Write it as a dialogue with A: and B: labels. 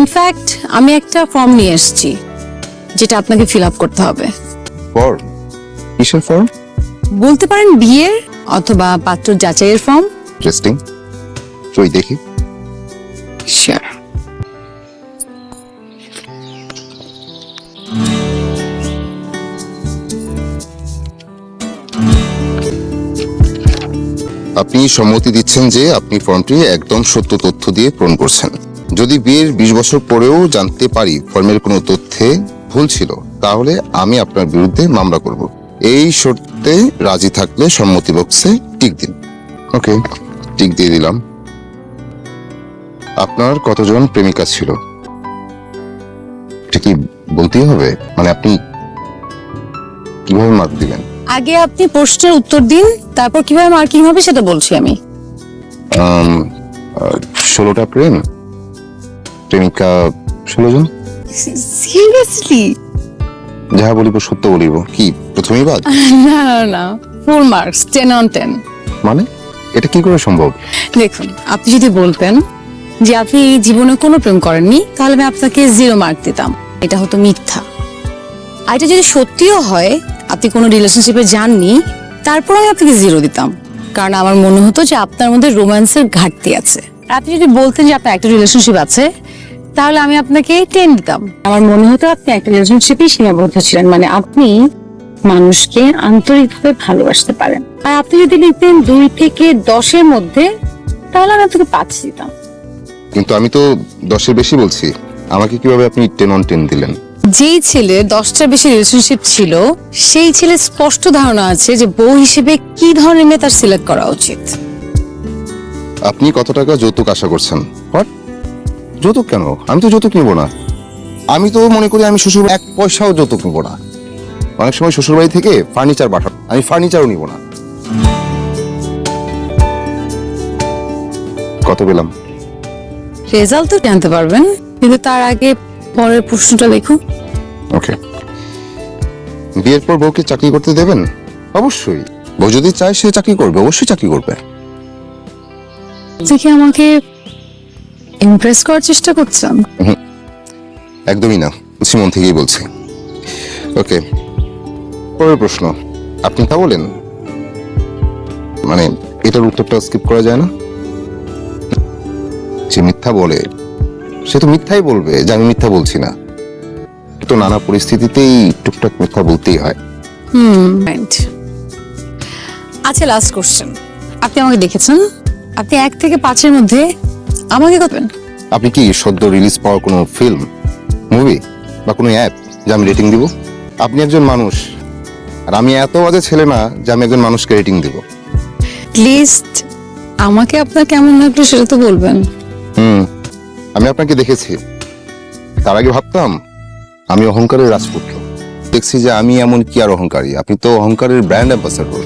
A: In fact আমি একটা form নিয়ে এসেছি যেটা আপনাকে ফিল আপ করতে হবে।
B: ফর্ম কিসের ফর্ম
A: বলতে পারেন বিয়ের অথবা পাত্র যাচাইয়ের ফর্ম
B: ইন্টারেস্টিং ওই দেখি।
A: শিওর
B: আপনি সম্মতি দিচ্ছেন যে আপনি ফর্মটি একদম সত্য তথ্য দিয়ে পূরণ করছেন। যদি বিয়ের বিশ বছর পরেও জানতে পারি ফর্মের কোনো তথ্যে ভুল ছিল তাহলে আমি আপনার বিরুদ্ধে মামলা করব। এই শর্তে রাজি থাকলে সম্মতি বক্সে টিক দিন। ওকে। টিক দিয়ে দিলাম। আপনার কতজন প্রেমিকা ছিল? এটা কি বলতেই হবে? মানে আপনি কীভাবে মার্ক দিবেন
A: আগে আপনি প্রশ্নের উত্তর দিন তারপর কীভাবে মার্কিং হবে সেটা বলছি আমি।
B: ষোলোটা প্রেম? প্রেমিকা ষোলো জন?
A: সিরিয়াসলি
B: যাহা বলিব সত্য বলিব। কি প্রথমেই বাদ?
A: না না না full marks ten on ten
B: মানে? এটা কি করে সম্ভব?
A: দেখুন আপনি যদি বলতেন যে আপনি জীবনে কোনো প্রেম করেননি তাহলে আমি আপনাকে জিরো মার্ক দিতাম। এটা হতো মিথ্যা। আর এটা যদি সত্যিও হয় আপনি কোনো রিলেশনশিপে যাননি তারপর আমি আপনাকে জিরো দিতাম। কারণ আমার মনে হতো যে আপনার মধ্যে রোম্যান্সের ঘাটতি আছে। আপনি যদি বলতেন যে আপনার একটা রিলেশনশিপ আছে তাহলে আমি আপনাকে টেন দিতাম। আমার মনে হতো আপনি একটা রিলেশনশিপই সীমাবদ্ধ ছিলেন মানে আপনি মানুষকে আন্তরিকভাবে ভালোবাসতে পারেন। আর আপনি যদি লিখতেন দুই থেকে দশের মধ্যে তাহলে আমি আপনাকে পাঁচ দিতাম।
B: কিন্তু আমি তো দশের বেশি বলছি। আমাকে কীভাবে আপনি টেন অন টেন দিলেন?
A: যেই ছেলে দশটার বেশি রিলেশনশিপ ছিল সেই ছেলে স্পষ্ট ধারণা আছে যে বউ হিসেবে কি ধরনের মেয়ে তার সিলেক্ট করা উচিত।
B: আপনি কত টাকা যৌতুক আশা করছেন? হোয়াট যৌতুক কেন? আমি তো যৌতুক নিব না। আমি তো মনে করি আমি শ্বশুর এক পয়সাও যৌতুক নিব না। অনেক সময় শ্বশুর বাড়ি থেকে ফার্নিচার পাঠান আমি ফার্নিচারও নিব না। কত পেলাম?
A: রেজাল্ট তো জানতে পারবেন কিন্তু তার আগে পরের প্রশ্নটা দেখুন
B: ওকে। বিয়ের পর বউকে চাকরি করতে দেবেন? অবশ্যই। বউ যদি চায় সে চাকরি করবে অবশ্যই চাকরি করবে।
A: আপনি কি আমাকে ইমপ্রেস করার চেষ্টা করছেন?
B: একদমই না। বলছি মন থেকেই বলছি। ওকে। পরের প্রশ্ন। আপনি তা বলেন? মানে এটার উত্তরটা স্কিপ করা যায় না? যে মিথ্যা বলে। সে তো মিথ্যাই বলবে যে আমি মিথ্যা বলছি না। তো নানা পরিস্থিতিতেই টুকটাক মিথ্যা বলতেই হয়।
A: হুম আচ্ছা লাস্ট কোশ্চেন আপনি আমাকে দেখেছেন? আপনি এক থেকে পাঁচের মধ্যে আমাকে করবেন?
B: আপনি কি সদ্য রিলিজ পাওয়া কোনো ফিল্ম মুভি বা কোনো অ্যাপ যে আমি রেটিং দিব? আপনি একজন মানুষ আর আমি এত বাজে ছেলে না যে আমি একজন মানুষকে রেটিং দিব।
A: লিস্ট আমাকে আপনার কেমন লাগল সেটা তো বলবেন।
B: হুম আমি আপনাকে দেখেছি। তার আগে ভাবতাম আমি অহংকারের রাজপুত্র। দেখছি যে আমি এমন কি আর অহংকারী। আপনি তো অহংকারের ব্র্যান্ড অ্যাম্বাসাডর